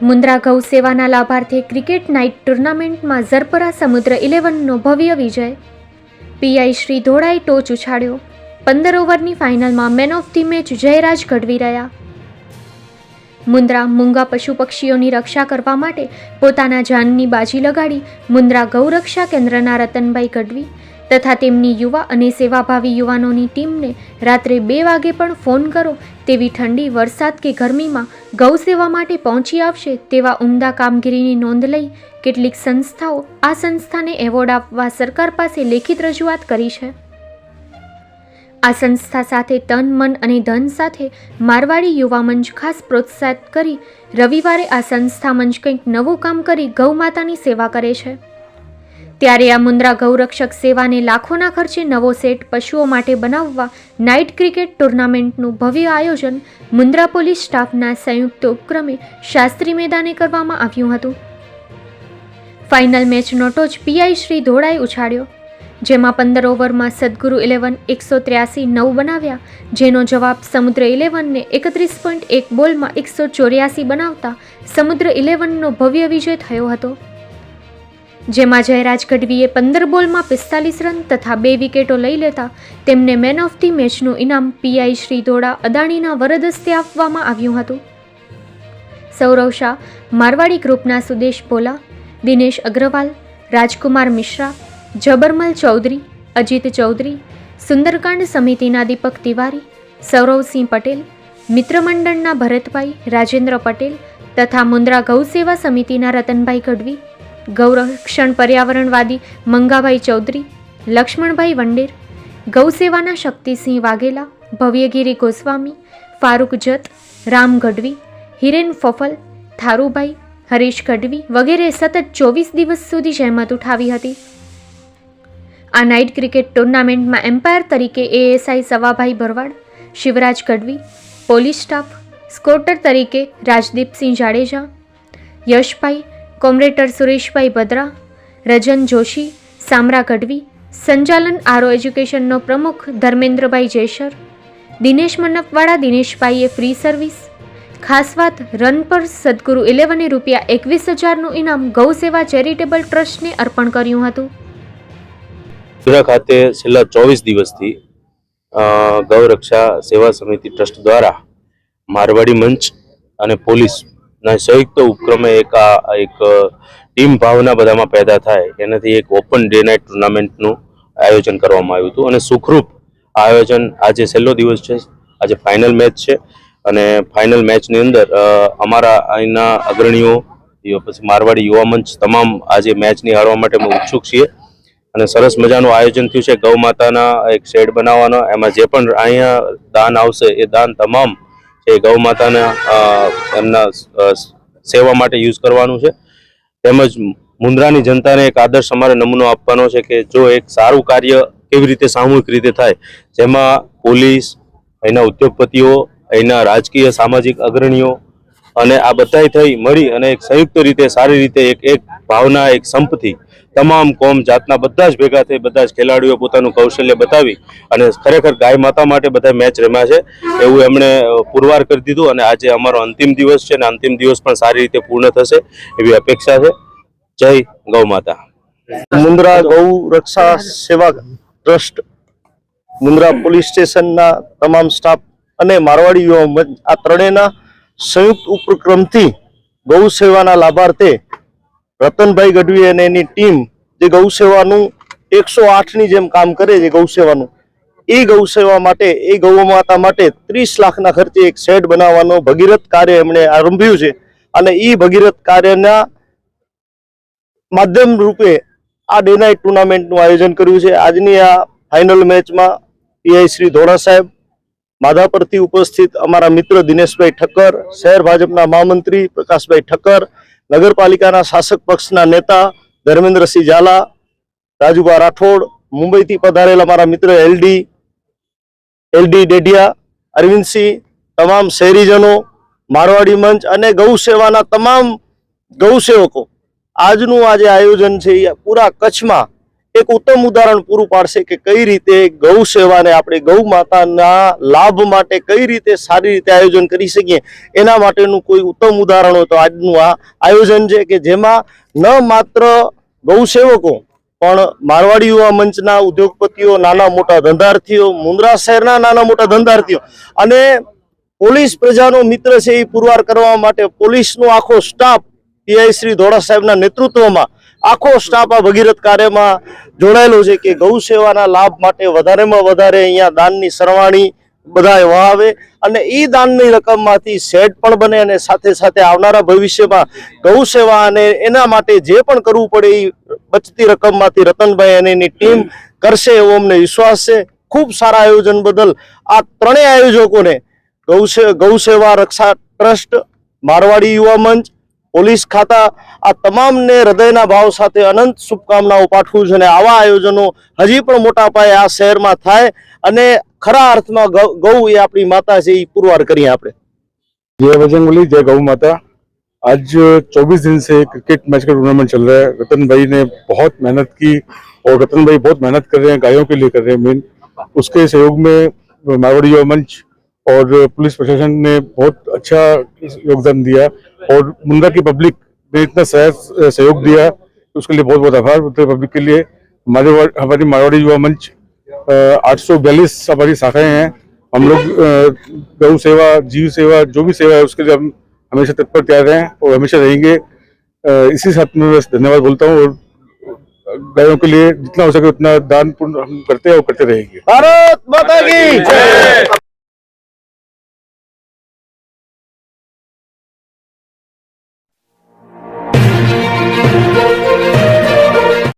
મુન્દ્રા ગૌ સેવાના લાભાર્થે cricket night ટુર્નામેન્ટમાં ઝરપરા સમુદ્ર ઇલેવનનો ભવ્ય વિજય. પીઆઈ શ્રી ધોળાએ ટોચ ઉછાળ્યો. પંદર ઓવરની ફાઇનલમાં man of the match Jayraj Gadhvi રહ્યા. મુન્દ્રા મૂંગા પશુ પક્ષીઓની રક્ષા કરવા માટે પોતાના જાનની બાજી લગાડી મુન્દ્રા ગૌરક્ષા કેન્દ્રના રતનભાઈ ગઢવી તથા તેમની યુવા અને સેવાભાવી યુવાનોની ટીમને રાત્રે બે વાગે પણ ફોન કરો તેવી ઠંડી વરસાદ કે ગરમીમાં ગૌ સેવા માટે પહોંચી આવશે તેવા ઉમદા કામગીરીની નોંધ લઈ કેટલીક સંસ્થાઓ આ સંસ્થાને એવોર્ડ આપવા સરકાર પાસે લેખિત રજૂઆત કરી છે. આ સંસ્થા સાથે તન, મન અને ધન સાથે મારવાડી યુવા મંચ ખાસ પ્રોત્સાહિત કરી રવિવારે આ સંસ્થા મંચ કંઈક નવું કામ કરી ગૌ માતાની સેવા કરે છે. ત્યારે આ મુન્દ્રા ગૌરક્ષક સેવાને લાખોના ખર્ચે નવો સેટ પશુઓ માટે બનાવવા નાઇટ ક્રિકેટ ટુર્નામેન્ટનું ભવ્ય આયોજન મુન્દ્રા પોલીસ સ્ટાફના સંયુક્ત ઉપક્રમે શાસ્ત્રી મેદાને કરવામાં આવ્યું હતું. ફાઇનલ મેચનો ટોચ પીઆઈ શ્રી ધોળાએ ઉછાળ્યો, જેમાં પંદર ઓવરમાં સદગુરુ ઇલેવન એકસો ત્ર્યાસી નવ બનાવ્યા, જેનો જવાબ સમુદ્ર ઇલેવનને એકત્રીસ પોઈન્ટ એક બોલમાં એકસો ચોર્યાસી બનાવતા સમુદ્ર ઇલેવનનો ભવ્ય વિજય થયો હતો. જેમાં જયરાજ ગઢવીએ પંદર બોલમાં પિસ્તાલીસ રન તથા બે વિકેટો લઈ લેતા તેમને મેન ઓફ ધી મેચનું ઇનામ પીઆઈ શ્રી ધોળા અદાણીના વરદસ્તે આપવામાં આવ્યું હતું. સૌરવ શાહ, મારવાડી ગ્રુપના સુદેશ ભોલા, દિનેશ અગ્રવાલ, રાજકુમાર મિશ્રા, જબરમલ ચૌધરી, અજીત ચૌધરી, સુંદરકાંડ સમિતિના દીપક તિવારી, સૌરવસિંહ પટેલ, મિત્રમંડળના ભરતભાઈ, રાજેન્દ્ર પટેલ તથા મુન્દ્રા ગૌસેવા સમિતિના રતનભાઈ ગઢવી ગૌરક્ષણ પર્યાવરણવાદી મંગાભાઈ ચૌધરી, લક્ષ્મણભાઈ વંડેર, ગૌસેવાના શક્તિસિંહ વાઘેલા, ભવ્યગીરી ગોસ્વામી, ફારૂક જત, રામ ગઢવી, હિરેન ફફલ, થારુભાઈ, હરીશ ગઢવી વગેરે સતત ચોવીસ દિવસ સુધી જહેમત ઉઠાવી હતી. આ નાઇટ ક્રિકેટ ટુર્નામેન્ટમાં એમ્પાયર તરીકે ASI Savabhai Bharwad, Shivraj Gadhvi, police staff, scorer તરીકે રાજદીપસિંહ જાડેજા, યશભાઈ કોમરેટર સુરેશભાઈ ભદ્રા, રજન જોશી, સામરા ગઢવી, સંચાલન આરો એજ્યુકેશનનો પ્રમુખ ધર્મેન્દ્રભાઈ જેસર દિનેશ મન્નપવાળા દિનેશભાઈએ ફ્રી સર્વિસ, ખાસ વાત રન પર સદગુરુ ઇલેવને રૂપિયા એકવીસ હજારનું ઇનામ ગૌ સેવા ચેરિટેબલ ટ્રસ્ટને અર્પણ કર્યું હતું. સુરત ખાતે છેલ્લા ચોવીસ દિવસથી ગૌરક્ષા સેવા સમિતિ ટ્રસ્ટ દ્વારા મારવાડી મંચ અને પોલીસના સંયુક્ત ઉપક્રમે એક આ, એક ટીમ ભાવના બધામાં પેદા થાય. એનાથી એક ઓપન ડે નાઇટ ટુર્નામેન્ટનું આયોજન કરવામાં આવ્યું હતું. અને સુખરૂપ આયોજન આજે છેલ્લો દિવસ છે. આજે ફાઇનલ મેચ છે. અને ફાઇનલ મેચની અંદર અમારા અહીંના અગ્રણીઓ પછી મારવાડી યુવા મંચ તમામ આજે મેચ નિહાળવા માટે અમે ઉત્સુક છીએ. અને સરસ મજાનું આયોજન થયું છે ગૌ માતાના એક શેડ બનાવવાનો. એમાં જે પણ અહીંયા દાન આવશે એ દાન તમામ એ ગૌ માતાના એમના સેવા માટે યુઝ કરવાનું છે. તેમજ મુન્દ્રાની જનતાને એક આદર્શ અમારે નમૂનો આપવાનો છે કે જો એક સારું કાર્ય કેવી રીતે સામૂહિક રીતે થાય, જેમાં પોલીસ અહીંના ઉદ્યોગપતિઓ અહીંના રાજકીય, સામાજિક અગ્રણીઓ અને આ બધાય થઈ મળી અને એક સંયુક્ત રીતે, સારી રીતે એક એક ભાવના, એક સંપથી તમામ કોમ જાતના બધા જ ભેગા થઈ, બધા જ ખેલાડીઓ પોતાનું કૌશલ્ય બતાવી અને ખરેખર ગાય માતા માટે બધા મેચ રમ્યા છે. એવું એમણે પુરવાર કરી દીધું અને આજે અમારો અંતિમ દિવસ છે અને અંતિમ દિવસ પણ સારી રીતે પૂર્ણ થશે એવી અપેક્ષા છે. જય ગૌ માતા. મુન્દ્રા ગૌ રક્ષા સેવા ટ્રસ્ટ, મુન્દ્રા પોલીસ સ્ટેશનના તમામ સ્ટાફ અને મારવાડી યુવા આ ત્રણેયના સંયુક્ત ઉપક્રમથી ગૌ સેવાના લાભાર્થે રતનભાઈ ગઢવી અને એની ટીમ જે ગૌ સેવાનું એકસો આઠની જેમ કામ કરે છે, ગૌ સેવાનું, એ ગૌ સેવા માટે, એ ગૌ માતા માટે ત્રીસ લાખના ખર્ચે એક શેડ બનાવવાનો ભગીરથ કાર્ય એમણે આરંભ્યું છે અને એ ભગીરથ કાર્યના માધ્યમ રૂપે આ ડે નાઇટ ટુર્નામેન્ટનું આયોજન કર્યું છે. આજની આ ફાઇનલ મેચમાં પીઆઈ શ્રી ધોળા સાહેબ માધાપરથી ઉપસ્થિત અમારા મિત્ર દિનેશભાઈ ઠક્કર, શહેર ભાજપના મહામંત્રી પ્રકાશભાઈ ઠક્કર, નગરપાલિકાના શાસક પક્ષના નેતા ધર્મેન્દ્રસિંહ ઝાલા રાજુભા રાઠોડ, મુંબઈથી પધારેલા અમારા મિત્ર એલડી એલડી ડેઢિયા, અરવિંદસિંહ, તમામ શહેરીજનો, મારવાડી મંચ અને ગૌ સેવાના તમામ ગૌ સેવકો આજનું આ જે આયોજન છે એ પૂરા કચ્છમાં એક ઉત્તમ ઉદાહરણ પૂરું પાડશે કે કઈ રીતે ગૌ સેવાને આપણે ગૌ માતાના લાભ માટે કઈ રીતે સારી રીતે આયોજન કરી શકીએ, એના માટેનું કોઈ ઉત્તમ ઉદાહરણ હોય તો આજનું આ આયોજન છે કે જેમાં ન માત્ર ગૌ સેવકો, પણ મારવાડી યુવા મંચના ઉદ્યોગપતિઓ, નાના મોટા ધંધાર્થીઓ, મુન્દ્રા શહેરના નાના મોટા ધંધાર્થીઓ અને પોલીસ પ્રજાનો મિત્ર છે એ પુરવાર કરવા માટે પોલીસનો આખો સ્ટાફ પીઆઈ શ્રી ધોળા સાહેબના નેતૃત્વમાં આખો સ્ટાફ આ ભગીરથ કાર્યમાં જોડાયેલો છે કે ગૌ સેવાના લાભ માટે વધારેમાં વધારે અહીંયા દાનની સરવાણી બધા વહાવે અને એ દાનની રકમમાંથી સેટ પણ બને અને સાથે સાથે આવનારા ભવિષ્યમાં ગૌ સેવા અને એના માટે જે પણ કરવું પડે એ બચતી રકમમાંથી રતનભાઈ અને એની ટીમ કરશે એવો અમને વિશ્વાસ છે. ખૂબ સારા આયોજન બદલ આ ત્રણેય આયોજકોને ગૌ ગૌ સેવા રક્ષા ટ્રસ્ટ, મારવાડી યુવા મંચ પોલીસ ખાતા આ તમામને હૃદયના ભાવ સાથે અનંત શુભકામનાઓ પાઠવું છું અને આવા આયોજનો હજી પણ મોટા પાયે આ શહેરમાં થાય અને ખરા અર્થમાં ગૌ- ગૌ એ આપણી માતા છે એ પુરવાર કરીએ આપણે जय बजरंगबली जय गौ माता आज 24 दिन से क्रिकेट मैच का टूर्नामेंट चल रहा है रतन भाई ने बहुत मेहनत की और रतन भाई बहुत मेहनत कर रहे हैं गायों के लिए कर रहे हैं मेन उसके सहयोग में मारवाड़ी युवा मंच और पुलिस प्रशासन ने बहुत अच्छा योगदान दिया और मुंडा की पब्लिक ने इतना सहयोग दिया, उसके लिए बहुत बहुत आभार उत्तर पब्लिक के लिए। हमारे हमारी मारवाड़ी युवा मंच आठ सौ बयालीस हमारी शाखाएँ हैं। हम लोग गौ सेवा, जीव सेवा, जो भी सेवा है, उसके लिए हम हमेशा तत्पर तैयार हैं और हमेशा रहेंगे। इसी साथ में बस धन्यवाद बोलता हूँ और गायों के लिए जितना हो सके उतना दान पूर्ण हम करते हैं और करते रहेंगे। भारत माता की